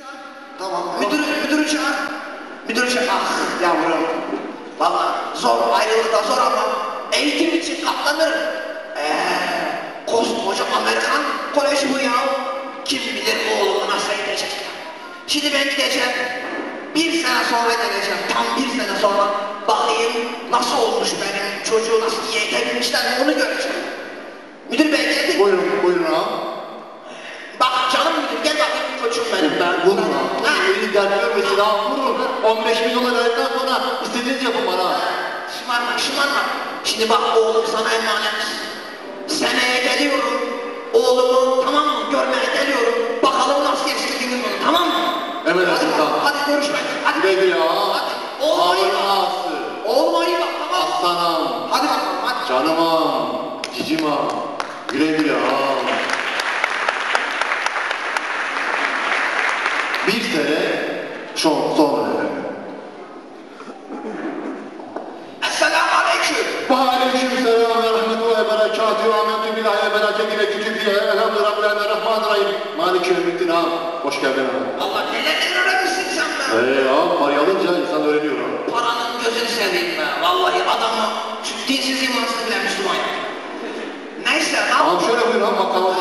çağır. Tamam. Müdürü, müdürü çağır. Müdürü çağır. Ah yavrum. Valla zor, ayrılık da zor ama eğitim için katlanırım. Eee, koskoca Amerikan koleji bu ya. Kim bilir oğlumu nasıl eğitecek ya. Şimdi ben gideceğim. Bir sene sonra geleceğim. Tam bir sene sonra bakayım nasıl olmuş benim çocuğu nasıl iyi eğitebilmişler onu göreceğim. Müdür bey geldi. Buyurun, buyurun ağam. Bak canım koçum benim. Ben. Ha. Beni dert görmesin ağam vurun. 15 bin dolar verdikten sonra istediğiniz yapın bana. Şımarma, şımarma. Şimdi bak oğlum sana emanet. Seneye geliyorum. Oğlumu tamam mı görmeye geliyorum. Bakalım nasıl yetiştirdiniz onu tamam mı? Emredersiniz hadi, ağam. hadi görüşmek. Hadi. Güle güle. Hadi. İyi Ağabeyim bak. ağası. Oğluma iyi bak tamam mı? Aslan ağam. Hadi bakalım hadi. Canım ağam. Cicim ağam. Güle güle ağam. Bir kere çok zor efendim. Esselamu Aleyküm. Ve Aleyküm Selam ve Rahmetullahi ve Berekatü ve Amentü Billahi ve Berekatü ve Kütü Billahi Elhamdü Rabbil Alemin Rahman Rahim. Maliki Ömüddin ağam. Hoş geldin ağam. Allah neler öğrenmişsin sen be. Eee ağam parayı alınca insan öğreniyor ağam. Paranın gözünü seveyim be. Vallahi adamı dinsiz imansız bile Müslüman. Neyse ağam. Ağam şöyle buyur ağam. Makamalı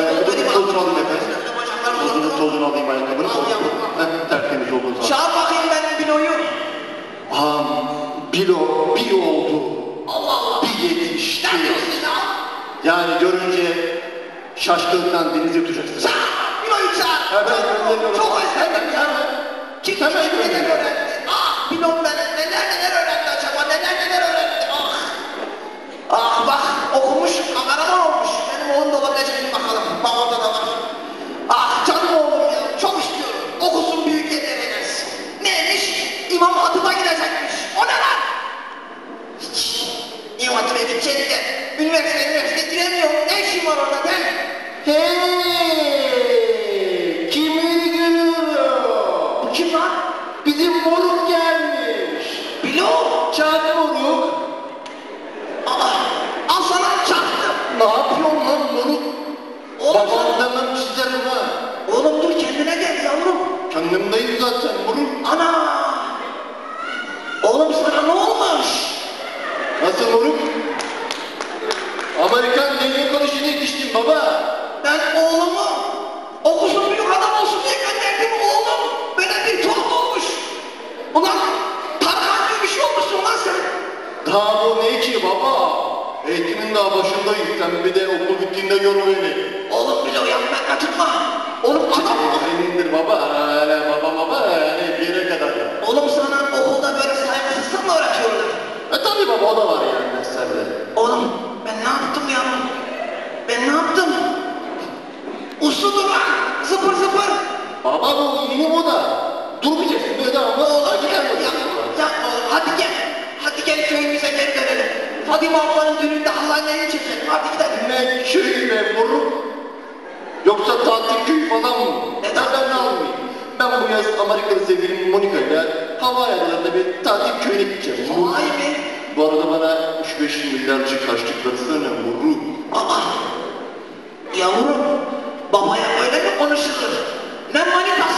Ayakkabının tozunu alayım efendim. Tozunu tozunu alayım ayakkabını. Al yavrum. Heh, tertemiz oldun zaten. Çağır bakayım benim biloyu. Ağam bilo bir oldu. Allah Allah. Bir yetişti. Yani görünce şaşkınlıktan denize tutacaksın. Çağır. Biloyu çağır. Ol. gönderiyorum. Çok özledim ya. Kim Hemen gönderiyorum. öğrendi? Ah bilom benim neler neler öğrendi acaba? Neler neler öğrendi? Ah. Ah bak okumuş, kameraman olmuş. Benim oğlum da olabilecek mi bakalım. Bak orada da var. Ah canım oğlum ya. Çok istiyorum. Okusun büyük yerlere gelsin. Neymiş? İmam Hatip'e gidecekmiş. O ne lan? Hiç. İmam Hatip'e gidecek de üniversite üniversite giremiyor. Ne işin var orada gel. Hey! Kimi görüyorum? Bu kim lan? Bizim moruk gelmiş. Bilo. Çak moruk. Aa, al sana çaktım. Ne yapıyorsun lan moruk? Babandan çizerim ha. Oğlum dur kendine gel yavrum. Kendimdeyim zaten moruk. Ana! Oğlum sana ne olmuş? Nasıl moruk? Amerikan deli konuşunu yetiştim baba. Ben oğlumu okusun büyük adam olsun diye gönderdim oğlum. Böyle bir tuhaf olmuş. Ulan Tarkan gibi bir şey olmuşsun lan sen. Daha bu ne ki baba? Eğitimin daha başındayım. Sen bir de okul bittiğinde gör beni. Oğlum bile uyanmaya kaçırma. Tabi baba o da var yani derslerde. Oğlum ben ne yaptım ya? Ben ne yaptım? Uslu dur lan. Zıpır zıpır. Baba bu yeni moda. Durmayacaksın böyle ama Oğlum gel, oğlum hadi gel. Hadi gel köyümüze geri dönelim. Fadime ablanın düğününde hallaneyi çekelim. Hadi gidelim. Ne köyü be moruk? Yoksa tatil köyü falan mı? Ne Ne tatil ben almayayım? Ben bu yaz Amerikalı sevgilim Monica ile havaalanlarında bir tatil köyüne gideceğim. Vay. Bu arada bana 3-5 milyarcık versene moruk. Aa, yavrum, babaya öyle mi konuşulur? Ne manitası,